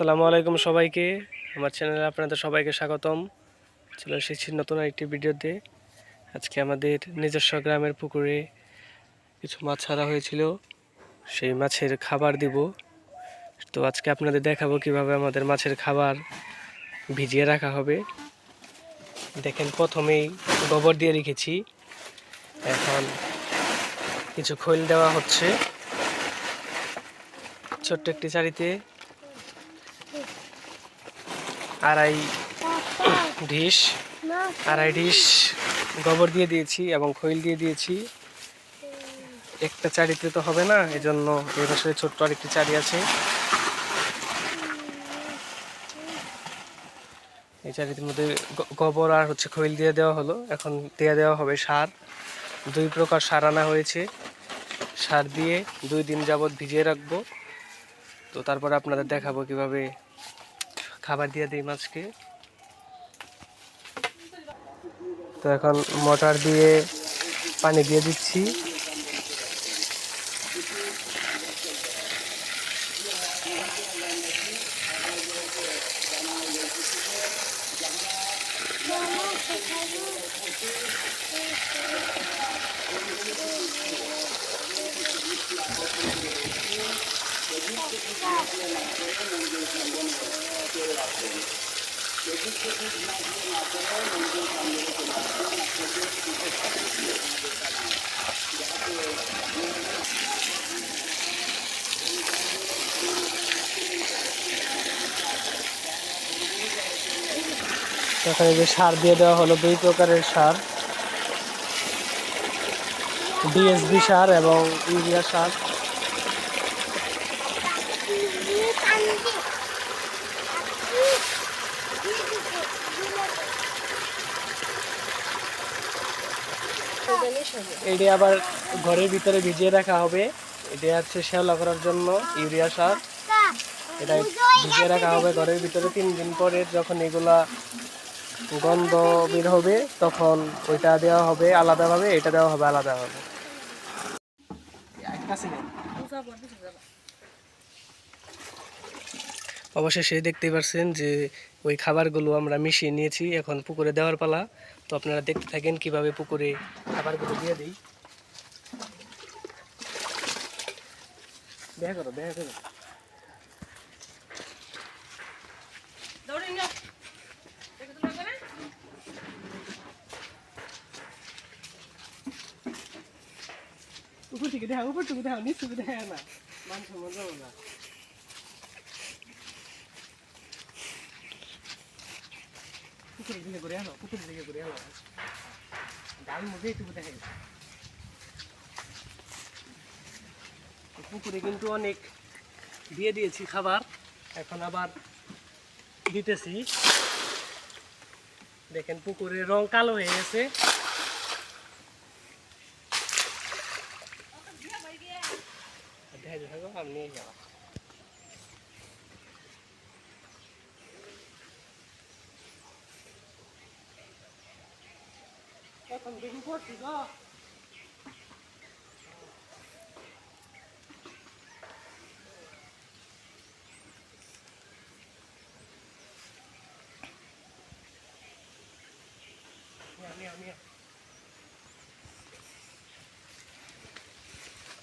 আসসালামু আলাইকুম সবাইকে। আমার চ্যানেলে আপনাদের সবাইকে স্বাগতম। চলে এসেছি নতুন একটি ভিডিওতে। আজকে আমাদের নিজস্ব গ্রামের পুকুরে কিছু মাছ ছাড়া হয়েছিল। সেই মাছের খাবার দিব। তো আজকে আপনাদের দেখাবো কীভাবে আমাদের মাছের খাবার ভিজিয়ে রাখা হবে। দেখেন, প্রথমেই গোবর দিয়ে রেখেছি। এখন কিছু খৈল দেওয়া হচ্ছে। ছোট্ট একটি চারিতে আড়াই ডিশ আড়াই ডিশ গোবর দিয়ে দিয়েছি এবং খৈল দিয়ে দিয়েছি। একটা চারিতে তো হবে না, এজন্য এই পাশে ছোট্ট আরেকটি চারি আছে। এই চারিটির মধ্যে গোবর আর হচ্ছে খৈল দিয়ে দেওয়া হলো। এখন দিয়ে দেওয়া হবে সার। দুই প্রকার সার আনা হয়েছে। সার দিয়ে দুই দিন যাবত ভিজিয়ে রাখব। তো তারপর আপনাদের দেখাবো কীভাবে খাবার দিয়ে দিই মাছকে। তো এখন মোটর দিয়ে পানি দিয়ে দিচ্ছি। এখানে যে সার দিয়ে দেওয়া হলো দুই প্রকারের সার। ডিএসবি সার এবং ইউরিয়া সার। এটি আবার ঘরের ভিতরে ভিজিয়ে রাখা হবে। এটি হচ্ছে শ্যাওলা করার জন্য ইউরিয়া সার। এটা ভিজিয়ে রাখা হবে ঘরের ভিতরে। তিন দিন পরে যখন এগুলা গন্ধ বের হবে, তখন ওইটা দেওয়া হবে আলাদাভাবে, এটা দেওয়া হবে আলাদাভাবে। অবশেষে দেখতেই পারছেন যে ওই খাবারগুলো আমরা মিশিয়ে নিয়েছি। এখন পুকুরে দেওয়ার পালা। তো আপনারা দেখতে থাকেন কীভাবে পুকুরে খাবারগুলো দিয়ে দিই। দেখা করো দেখা করো। উপর থেকে দেখা উপর থেকে দেখা নিচ থেকে দেখা না। মান সম্মান যাব না পুকুরের দিকে পুকুরের দিকে ডাল দেখা গেছে পুকুরে কিন্তু অনেক দিয়ে দিয়েছি খাবার। এখন আবার দিতেছি। দেখেন পুকুরের রং কালো হয়ে গেছে। দেখা যাবে। এখন পড়ছি গো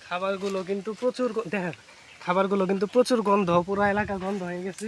খাবারগুলো কিন্তু প্রচুর দেখেন খাবারগুলো কিন্তু প্রচুর গন্ধ, পুরো এলাকা গন্ধ হয়ে গেছে।